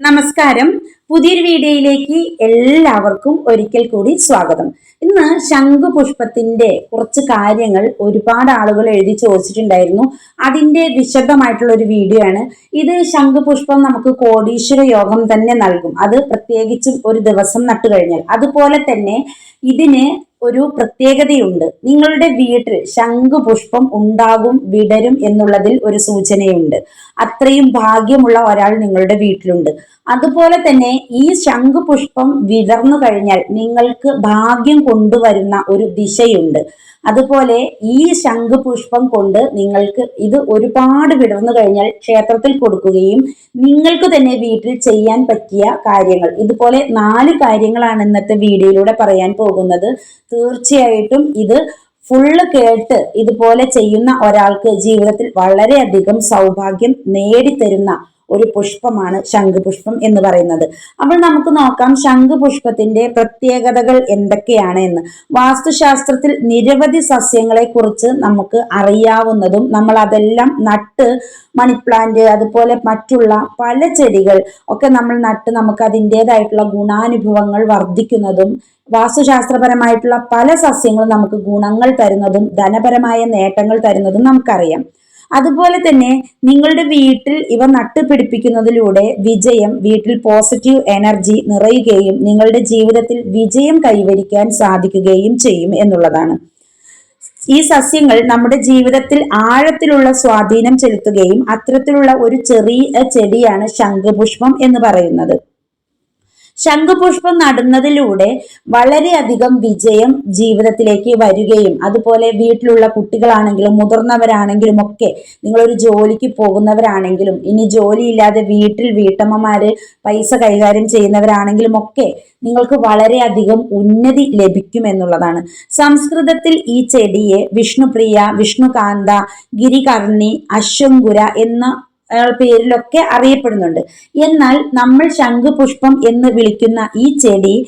നമസ്കാരം. പുതിയൊരു വീഡിയോയിലേക്ക് എല്ലാവർക്കും ഒരിക്കൽ കൂടി സ്വാഗതം. ഇന്ന് ശംഖുപുഷ്പത്തിന്റെ കുറച്ച് കാര്യങ്ങൾ ഒരുപാട് ആളുകൾ എഴുതി ചോദിച്ചിട്ടുണ്ടായിരുന്നു. അതിന്റെ വിശദമായിട്ടുള്ള ഒരു വീഡിയോ ആണ്. ഇത് ശംഖുപുഷ്പം നമുക്ക് കോടീശ്വര യോഗം തന്നെ നൽകും. അത് പ്രത്യേകിച്ചും ഒരു ദിവസം നട്ടു കഴിഞ്ഞാൽ അതുപോലെ തന്നെ ഇതിന് ഒരു പ്രത്യേകതയുണ്ട്. നിങ്ങളുടെ വീട്ടിൽ ശംഖുപുഷ്പം ഉണ്ടാകും വിടരും എന്നുള്ളതിൽ ഒരു സൂചനയുണ്ട്. അത്രയും ഭാഗ്യമുള്ള ഒരാൾ നിങ്ങളുടെ വീട്ടിലുണ്ട്. അതുപോലെ തന്നെ ഈ ശംഖുപുഷ്പം വിതർന്നു കഴിഞ്ഞാൽ നിങ്ങൾക്ക് ഭാഗ്യം കൊണ്ടുവരുന്ന ഒരു ദിശയുണ്ട്. അതുപോലെ ഈ ശംഖുപുഷ്പം കൊണ്ട് നിങ്ങൾക്ക് ഇത് ഒരുപാട് വിടർന്നു കഴിഞ്ഞാൽ ക്ഷേത്രത്തിൽ കൊടുക്കുകയും നിങ്ങൾക്ക് തന്നെ വീട്ടിൽ ചെയ്യാൻ പറ്റിയ കാര്യങ്ങൾ. ഇതുപോലെ നാല് കാര്യങ്ങളാണ് ഇന്നത്തെ വീഡിയോയിലൂടെ പറയാൻ പോകുന്നത്. തീർച്ചയായിട്ടും ഇത് ഫുള്ള് കേട്ട് ഇതുപോലെ ചെയ്യുന്ന ഒരാൾക്ക് ജീവിതത്തിൽ വളരെയധികം സൗഭാഗ്യം നേടിത്തരുന്ന ഒരു പുഷ്പമാണ് ശംഖുപുഷ്പം എന്ന് പറയുന്നത്. അപ്പോൾ നമുക്ക് നോക്കാം ശംഖുപുഷ്പത്തിന്റെ പ്രത്യേകതകൾ എന്തൊക്കെയാണ് എന്ന്. വാസ്തുശാസ്ത്രത്തിൽ നിരവധി സസ്യങ്ങളെ കുറിച്ച് നമുക്ക് അറിയാവുന്നതും നമ്മൾ അതെല്ലാം നട്ട് മണിപ്ലാന്റ് അതുപോലെ മറ്റുള്ള പല ചെടികൾ ഒക്കെ നമ്മൾ നട്ട് നമുക്ക് അതിന്റെതായിട്ടുള്ള ഗുണാനുഭവങ്ങൾ വർദ്ധിക്കുന്നതും വാസ്തുശാസ്ത്രപരമായിട്ടുള്ള പല സസ്യങ്ങളും നമുക്ക് ഗുണങ്ങൾ തരുന്നതും ധനപരമായ നേട്ടങ്ങൾ തരുന്നതും നമുക്കറിയാം. അതുപോലെ തന്നെ നിങ്ങളുടെ വീട്ടിൽ ഇവ നട്ടുപിടിപ്പിക്കുന്നതിലൂടെ വിജയം വീട്ടിൽ പോസിറ്റീവ് എനർജി നിറയുകയും നിങ്ങളുടെ ജീവിതത്തിൽ വിജയം കൈവരിക്കാൻ സാധിക്കുകയും ചെയ്യും എന്നുള്ളതാണ്. ഈ സസ്യങ്ങൾ നമ്മുടെ ജീവിതത്തിൽ ആഴത്തിലുള്ള സ്വാധീനം ചെലുത്തുകയും അത്തരത്തിലുള്ള ഒരു ചെറിയ ചെടിയാണ് ശംഖുപുഷ്പം എന്ന് പറയുന്നത്. ശംഖുപുഷ്പം നടുന്നതിലൂടെ വളരെയധികം വിജയം ജീവിതത്തിലേക്ക് വരികയും അതുപോലെ വീട്ടിലുള്ള കുട്ടികളാണെങ്കിലും മുതിർന്നവരാണെങ്കിലും ഒക്കെ നിങ്ങളൊരു ജോലിക്ക് പോകുന്നവരാണെങ്കിലും ഇനി ജോലിയില്ലാതെ വീട്ടിൽ വീട്ടമ്മമാര് പൈസ കൈകാര്യം ചെയ്യുന്നവരാണെങ്കിലും ഒക്കെ നിങ്ങൾക്ക് വളരെയധികം ഉന്നതി ലഭിക്കും എന്നുള്ളതാണ്. സംസ്കൃതത്തിൽ ഈ ചെടിയെ വിഷ്ണുപ്രിയ വിഷ്ണുകാന്ത ഗിരികർണി അശ്വങ്കുര എന്ന പേരിലൊക്കെ അറിയപ്പെടുന്നുണ്ട്. എന്നാൽ നമ്മൾ ശംഖുപുഷ്പം എന്ന് വിളിക്കുന്ന ഈ ചെടി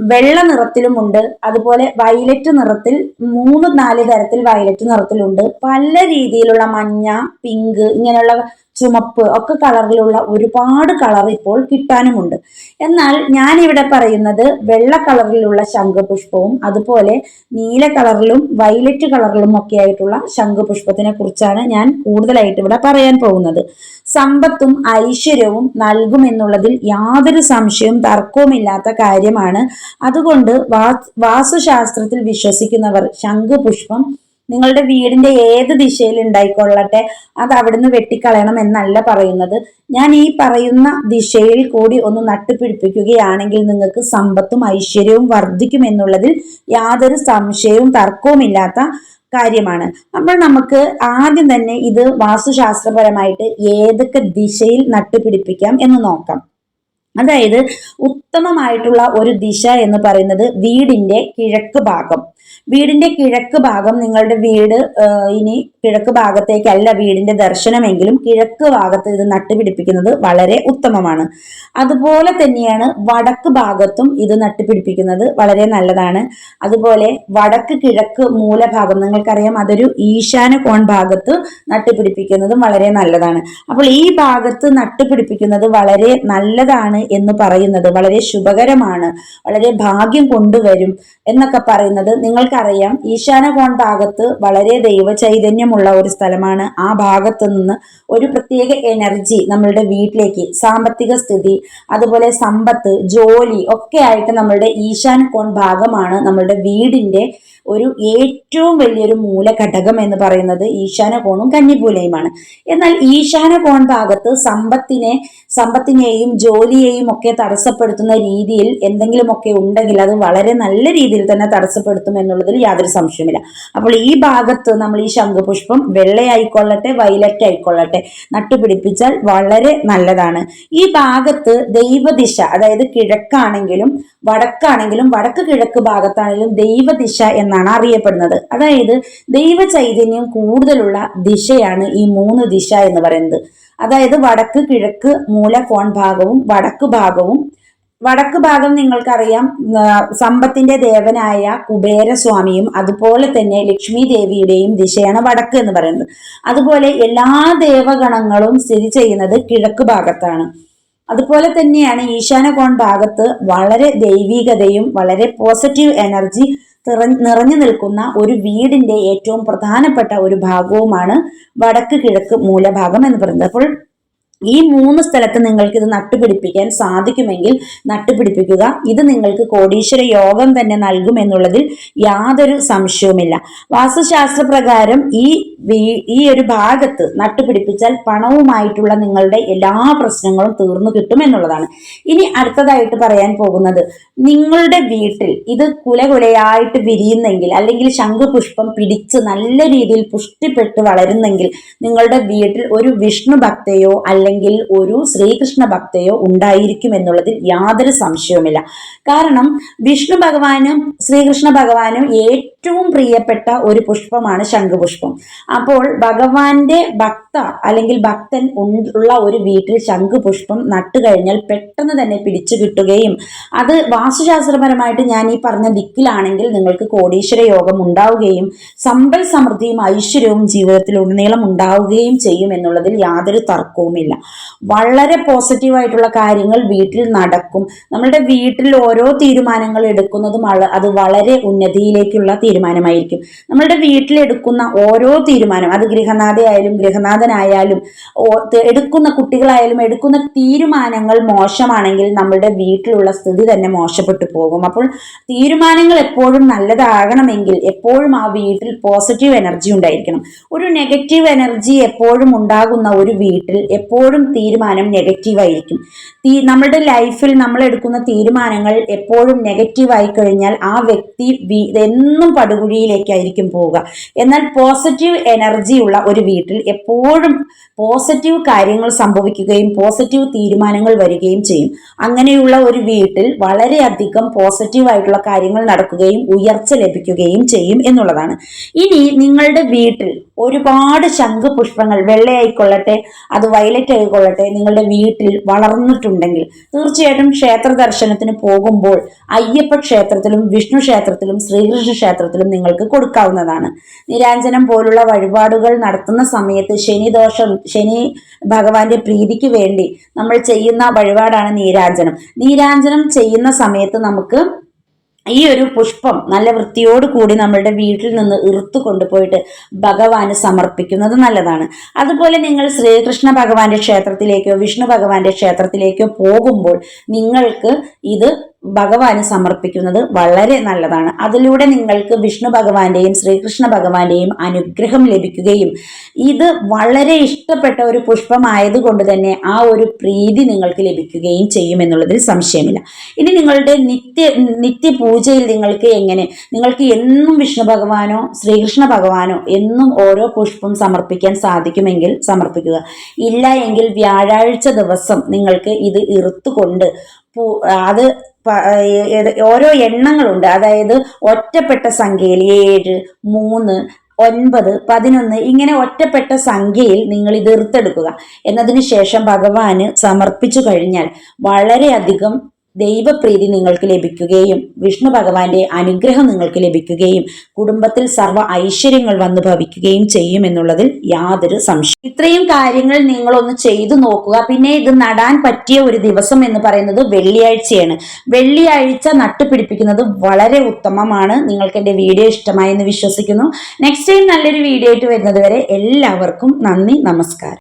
വെള്ള നിറത്തിലുമുണ്ട്. അതുപോലെ വയലറ്റ് നിറത്തിൽ മൂന്ന് നാല് തരത്തിൽ വയലറ്റ് നിറത്തിലുണ്ട്. പല രീതിയിലുള്ള മഞ്ഞ പിങ്ക് ഇങ്ങനെയുള്ള ചുമപ്പ് ഒക്കെ കളറിലുള്ള ഒരുപാട് കളർ ഇപ്പോൾ കിട്ടാനുമുണ്ട്. എന്നാൽ ഞാൻ ഇവിടെ പറയുന്നത് വെള്ള കളറിലുള്ള ശംഖുപുഷ്പവും അതുപോലെ നീല കളറിലും വയലറ്റ് കളറിലും ഒക്കെ ആയിട്ടുള്ള ശംഖുപുഷ്പത്തിനെ കുറിച്ചാണ് ഞാൻ കൂടുതലായിട്ട് ഇവിടെ പറയാൻ പോകുന്നത്. സമ്പത്തും ഐശ്വര്യവും നൽകുമെന്നുള്ളതിൽ യാതൊരു സംശയവും തർക്കവുമില്ലാത്ത കാര്യമാണ്. അതുകൊണ്ട് വാസ്തുശാസ്ത്രത്തിൽ വിശ്വസിക്കുന്നവർ ശംഖുപുഷ്പം നിങ്ങളുടെ വീടിന്റെ ഏത് ദിശയിൽ ഉണ്ടായിക്കൊള്ളട്ടെ അത് അവിടുന്ന് വെട്ടിക്കളയണം എന്നല്ല പറയുന്നത്. ഞാൻ ഈ പറയുന്ന ദിശയിൽ കൂടി ഒന്ന് നട്ടുപിടിപ്പിക്കുകയാണെങ്കിൽ നിങ്ങൾക്ക് സമ്പത്തും ഐശ്വര്യവും വർദ്ധിക്കും എന്നുള്ളതിൽ യാതൊരു സംശയവും തർക്കവുമില്ലാത്ത കാര്യമാണ്. അപ്പോൾ നമുക്ക് ആദ്യം തന്നെ ഇത് വാസ്തുശാസ്ത്രപരമായിട്ട് ഏതൊക്കെ ദിശയിൽ നട്ടുപിടിപ്പിക്കാം എന്ന് നോക്കാം. അതായത് ഉത്തമമായിട്ടുള്ള ഒരു ദിശ എന്ന് പറയുന്നത് വീടിന്റെ കിഴക്ക് ഭാഗം. വീടിന്റെ കിഴക്ക് ഭാഗം നിങ്ങളുടെ വീട് ഇനി കിഴക്ക് ഭാഗത്തേക്കല്ല വീടിന്റെ ദർശനമെങ്കിലും കിഴക്ക് ഭാഗത്ത് ഇത് നട്ടുപിടിപ്പിക്കുന്നത് വളരെ ഉത്തമമാണ്. അതുപോലെ തന്നെയാണ് വടക്ക് ഭാഗത്തും ഇത് നട്ടുപിടിപ്പിക്കുന്നത് വളരെ നല്ലതാണ്. അതുപോലെ വടക്ക് കിഴക്ക് മൂലഭാഗം നിങ്ങൾക്കറിയാം അതൊരു ഈശാന കോൺ ഭാഗത്ത് നട്ടുപിടിപ്പിക്കുന്നതും വളരെ നല്ലതാണ്. അപ്പോൾ ഈ ഭാഗത്ത് നട്ടുപിടിപ്പിക്കുന്നത് വളരെ നല്ലതാണ് എന്ന് പറയുന്നത് വളരെ ശുഭകരമാണ്. വളരെ ഭാഗ്യം കൊണ്ടുവരും എന്നൊക്കെ പറയുന്നത് നിങ്ങൾക്കറിയാം. ഈശാന കോൺ ഭാഗത്ത് വളരെ ദൈവ ചൈതന്യമുള്ള ഒരു സ്ഥലമാണ്. ആ ഭാഗത്ത് നിന്ന് ഒരു പ്രത്യേക എനർജി നമ്മളുടെ വീട്ടിലേക്ക് സാമ്പത്തിക സ്ഥിതി അതുപോലെ സമ്പത്ത് ജോലി ഒക്കെ ആയിട്ട് നമ്മളുടെ ഈശാൻ കോൺ ഭാഗമാണ് നമ്മളുടെ വീടിന്റെ ഒരു ഏറ്റവും വലിയൊരു മൂലഘടകം എന്ന് പറയുന്നത് ഈശാന കോണും കന്നിപൂലയുമാണ് എന്നാൽ ഈശാന കോൺ ഭാഗത്ത് സമ്പത്തിനെ സമ്പത്തിനെയും ജോലിയെയും ഒക്കെ തടസ്സപ്പെടുത്തുന്ന രീതിയിൽ എന്തെങ്കിലുമൊക്കെ ഉണ്ടെങ്കിൽ അത് വളരെ നല്ല രീതിയിൽ തന്നെ തടസ്സപ്പെടുത്തും എന്നുള്ളതിൽ യാതൊരു സംശയമില്ല അപ്പോൾ ഈ ഭാഗത്ത് നമ്മൾ ഈ ശംഖുപുഷ്പം വെള്ളയായിക്കൊള്ളട്ടെ വയലറ്റ് ആയിക്കൊള്ളട്ടെ നട്ടുപിടിപ്പിച്ചാൽ വളരെ നല്ലതാണ്. ഈ ഭാഗത്ത് ദൈവദിശ അതായത് കിഴക്കാണെങ്കിലും വടക്കാണെങ്കിലും വടക്ക് കിഴക്ക് ഭാഗത്താണെങ്കിലും ദൈവദിശ എന്നാണ് അറിയപ്പെടുന്നത്. അതായത് ദൈവ ചൈതന്യം കൂടുതലുള്ള ദിശയാണ് ഈ മൂന്ന് ദിശ എന്ന് പറയുന്നത്. അതായത് വടക്ക് കിഴക്ക് മൂല കോൺ ഭാഗവും വടക്ക് ഭാഗവും. വടക്ക് ഭാഗം നിങ്ങൾക്കറിയാം സമ്പത്തിന്റെ ദേവനായ കുബേരസ്വാമിയും അതുപോലെ തന്നെ ലക്ഷ്മി ദേവിയുടെയും ദിശയാണ് വടക്ക് എന്ന് പറയുന്നത്. അതുപോലെ എല്ലാ ദേവഗണങ്ങളും സ്ഥിതി ചെയ്യുന്നത് കിഴക്ക് ഭാഗത്താണ്. അതുപോലെ തന്നെയാണ് ഈശാനകോൺ ഭാഗത്ത് വളരെ ദൈവികതയും വളരെ പോസിറ്റീവ് എനർജി നിറഞ്ഞു നിൽക്കുന്ന ഒരു വീടിന്റെ ഏറ്റവും പ്രധാനപ്പെട്ട ഒരു ഭാഗവുമാണ് വടക്ക് കിഴക്ക് മൂലഭാഗം എന്ന് പറയുന്നത്. അപ്പോൾ ഈ മൂന്ന് സ്ഥലത്ത് നിങ്ങൾക്ക് ഇത് നട്ടുപിടിപ്പിക്കാൻ സാധിക്കുമെങ്കിൽ നട്ടുപിടിപ്പിക്കുക. ഇത് നിങ്ങൾക്ക് കോടീശ്വര യോഗം തന്നെ നൽകും എന്നുള്ളതിൽ യാതൊരു സംശയവുമില്ല. വാസ്തുശാസ്ത്ര പ്രകാരം ഈ ഈ ഒരു ഭാഗത്ത് നട്ടുപിടിപ്പിച്ചാൽ പണവുമായിട്ടുള്ള നിങ്ങളുടെ എല്ലാ പ്രശ്നങ്ങളും തീർന്നു കിട്ടും എന്നുള്ളതാണ്. ഇനി അടുത്തതായിട്ട് പറയാൻ പോകുന്നത് നിങ്ങളുടെ വീട്ടിൽ ഇത് കുലകുലയായിട്ട് വിരിയുന്നെങ്കിൽ അല്ലെങ്കിൽ ശംഖുപുഷ്പം പിടിച്ച് നല്ല രീതിയിൽ പുഷ്ടിപ്പെട്ട് വളരുന്നെങ്കിൽ നിങ്ങളുടെ വീട്ടിൽ ഒരു വിഷ്ണു ഭക്തയോ അല്ലെങ്കിൽ അല്ലെങ്കിൽ ഒരു ശ്രീകൃഷ്ണ ഭക്തയോ ഉണ്ടായിരിക്കും എന്നുള്ളതിൽ യാതൊരു സംശയവുമില്ല. കാരണം വിഷ്ണു ഭഗവാനും ശ്രീകൃഷ്ണ ഭഗവാനും ഏറ്റവും പ്രിയപ്പെട്ട ഒരു പുഷ്പമാണ് ശംഖുപുഷ്പം. അപ്പോൾ ഭഗവാന്റെ ഭക്ത അല്ലെങ്കിൽ ഭക്തൻ ഉള്ള ഒരു വീട്ടിൽ ശംഖുപുഷ്പം നട്ടു കഴിഞ്ഞാൽ പെട്ടെന്ന് തന്നെ പിടിച്ചു കിട്ടുകയും അത് വാസ്തുശാസ്ത്രപരമായിട്ട് ഞാൻ ഈ പറഞ്ഞ ദിക്കിലാണെങ്കിൽ നിങ്ങൾക്ക് കോടീശ്വര യോഗം ഉണ്ടാവുകയും സമ്പൽ സമൃദ്ധിയും ഐശ്വര്യവും ജീവിതത്തിൽ ഉടനീളം ഉണ്ടാവുകയും ചെയ്യും എന്നുള്ളതിൽ യാതൊരു തർക്കവുമില്ല. വളരെ പോസിറ്റീവായിട്ടുള്ള കാര്യങ്ങൾ വീട്ടിൽ നടക്കും. നമ്മളുടെ വീട്ടിൽ ഓരോ തീരുമാനങ്ങൾ എടുക്കുന്നതും അത് വളരെ ഉന്നതിയിലേക്കുള്ള തീരുമാനമായിരിക്കും. നമ്മളുടെ വീട്ടിലെടുക്കുന്ന ഓരോ തീരുമാനം അത് ഗൃഹനാഥയായാലും ഗൃഹനാഥനായാലും എടുക്കുന്ന കുട്ടികളായാലും എടുക്കുന്ന തീരുമാനങ്ങൾ മോശമാണെങ്കിൽ നമ്മുടെ വീട്ടിലുള്ള സ്ഥിതി തന്നെ മോശപ്പെട്ടു പോകും. അപ്പോൾ തീരുമാനങ്ങൾ എപ്പോഴും നല്ലതാകണമെങ്കിൽ എപ്പോഴും ആ വീട്ടിൽ പോസിറ്റീവ് എനർജി ഉണ്ടായിരിക്കണം. ഒരു നെഗറ്റീവ് എനർജി എപ്പോഴും ഉണ്ടാകുന്ന ഒരു വീട്ടിൽ എപ്പോഴും തീരുമാനം നെഗറ്റീവായിരിക്കും നമ്മുടെ ലൈഫിൽ നമ്മൾ എടുക്കുന്ന തീരുമാനങ്ങൾ എപ്പോഴും നെഗറ്റീവായി കഴിഞ്ഞാൽ ആ വ്യക്തി എന്നും പടുകുഴിയിലേക്കായിരിക്കും പോവുക. എന്നാൽ പോസിറ്റീവ് എനർജി ഉള്ള ഒരു വീട്ടിൽ എപ്പോഴും പോസിറ്റീവ് കാര്യങ്ങൾ സംഭവിക്കുകയും പോസിറ്റീവ് തീരുമാനങ്ങൾ വരികയും ചെയ്യും. അങ്ങനെയുള്ള ഒരു വീട്ടിൽ വളരെയധികം പോസിറ്റീവായിട്ടുള്ള കാര്യങ്ങൾ നടക്കുകയും ഉയർച്ച ലഭിക്കുകയും ചെയ്യും എന്നുള്ളതാണ്. ഇനി നിങ്ങളുടെ വീട്ടിൽ ഒരുപാട് ശംഖ് പുഷ്പങ്ങൾ വെള്ളയായിക്കൊള്ളട്ടെ അത് വയലറ്റ് ആയിക്കൊള്ളട്ടെ നിങ്ങളുടെ വീട്ടിൽ വളർന്നിട്ടുണ്ടെങ്കിൽ തീർച്ചയായിട്ടും ക്ഷേത്ര ദർശനത്തിന് പോകുമ്പോൾ അയ്യപ്പ ക്ഷേത്രത്തിലും വിഷ്ണു ക്ഷേത്രത്തിലും ശ്രീകൃഷ്ണ ക്ഷേത്രത്തിലും നിങ്ങൾക്ക് കൊടുക്കാവുന്നതാണ്. നിരാഞ്ജനം പോലുള്ള വഴിപാടുകൾ നടത്തുന്ന സമയത്ത് ശനിദോഷം ശനി ഭഗവാന്റെ പ്രീതിക്ക് വേണ്ടി നമ്മൾ ചെയ്യുന്ന വഴിപാടാണ് നീരാഞ്ജനം. നീരാഞ്ജനം ചെയ്യുന്ന സമയത്ത് നമുക്ക് ഈ ഒരു പുഷ്പം നല്ല വൃത്തിയോട് കൂടി നമ്മളുടെ വീട്ടിൽ നിന്ന് ഇറുത്തു കൊണ്ടുപോയിട്ട് ഭഗവാന് സമർപ്പിക്കുന്നത് നല്ലതാണ്. അതുപോലെ നിങ്ങൾ ശ്രീകൃഷ്ണ ഭഗവാന്റെ ക്ഷേത്രത്തിലേക്കോ വിഷ്ണു ഭഗവാന്റെ ക്ഷേത്രത്തിലേക്കോ പോകുമ്പോൾ നിങ്ങൾക്ക് ഇത് ഭഗവാന് സമർപ്പിക്കുന്നത് വളരെ നല്ലതാണ്. അതിലൂടെ നിങ്ങൾക്ക് വിഷ്ണു ഭഗവാന്റെയും ശ്രീകൃഷ്ണ ഭഗവാന്റെയും അനുഗ്രഹം ലഭിക്കുകയും ഇത് വളരെ ഇഷ്ടപ്പെട്ട ഒരു പുഷ്പമായതുകൊണ്ട് തന്നെ ആ ഒരു പ്രീതി നിങ്ങൾക്ക് ലഭിക്കുകയും ചെയ്യും എന്നുള്ളതിൽ സംശയമില്ല. ഇനി നിങ്ങളുടെ നിത്യ നിത്യപൂജയിൽ നിങ്ങൾക്ക് എങ്ങനെ നിങ്ങൾക്ക് എന്നും വിഷ്ണു ഭഗവാനോ ശ്രീകൃഷ്ണ ഭഗവാനോ എന്നും ഓരോ പുഷ്പം സമർപ്പിക്കാൻ സാധിക്കുമെങ്കിൽ സമർപ്പിക്കുക. ഇല്ല എങ്കിൽ വ്യാഴാഴ്ച ദിവസം നിങ്ങൾക്ക് ഇത് ഇറുത്തുകൊണ്ട് അത് ഓരോ എണ്ണങ്ങളുണ്ട്. അതായത് ഒറ്റപ്പെട്ട സംഖ്യയിൽ ഏഴ് മൂന്ന് ഒൻപത് പതിനൊന്ന് ഇങ്ങനെ ഒറ്റപ്പെട്ട സംഖ്യയിൽ നിങ്ങൾ ഇത് എടുത്തെടുക്കുക. എന്നതിന് ശേഷം ഭഗവാന് സമർപ്പിച്ചു കഴിഞ്ഞാൽ വളരെയധികം ദൈവപ്രീതി നിങ്ങൾക്ക് ലഭിക്കുകയും വിഷ്ണു ഭഗവാന്റെ അനുഗ്രഹം നിങ്ങൾക്ക് ലഭിക്കുകയും കുടുംബത്തിൽ സർവ ഐശ്വര്യങ്ങൾ വന്നു ഭവിക്കുകയും ചെയ്യും എന്നുള്ളതിൽ യാതൊരു സംശയം. ഇത്രയും കാര്യങ്ങൾ നിങ്ങളൊന്ന് ചെയ്തു നോക്കുക. പിന്നെ ഇത് നടാൻ പറ്റിയ ഒരു ദിവസം എന്ന് പറയുന്നത് വെള്ളിയാഴ്ചയാണ്. വെള്ളിയാഴ്ച നട്ടുപിടിപ്പിക്കുന്നത് വളരെ ഉത്തമമാണ്. നിങ്ങൾക്ക് എന്റെ വീഡിയോ ഇഷ്ടമായി എന്ന് വിശ്വസിക്കുന്നു. നെക്സ്റ്റ് ടൈം നല്ലൊരു വീഡിയോ ആയിട്ട് വരുന്നത് വരെ എല്ലാവർക്കും നന്ദി നമസ്കാരം.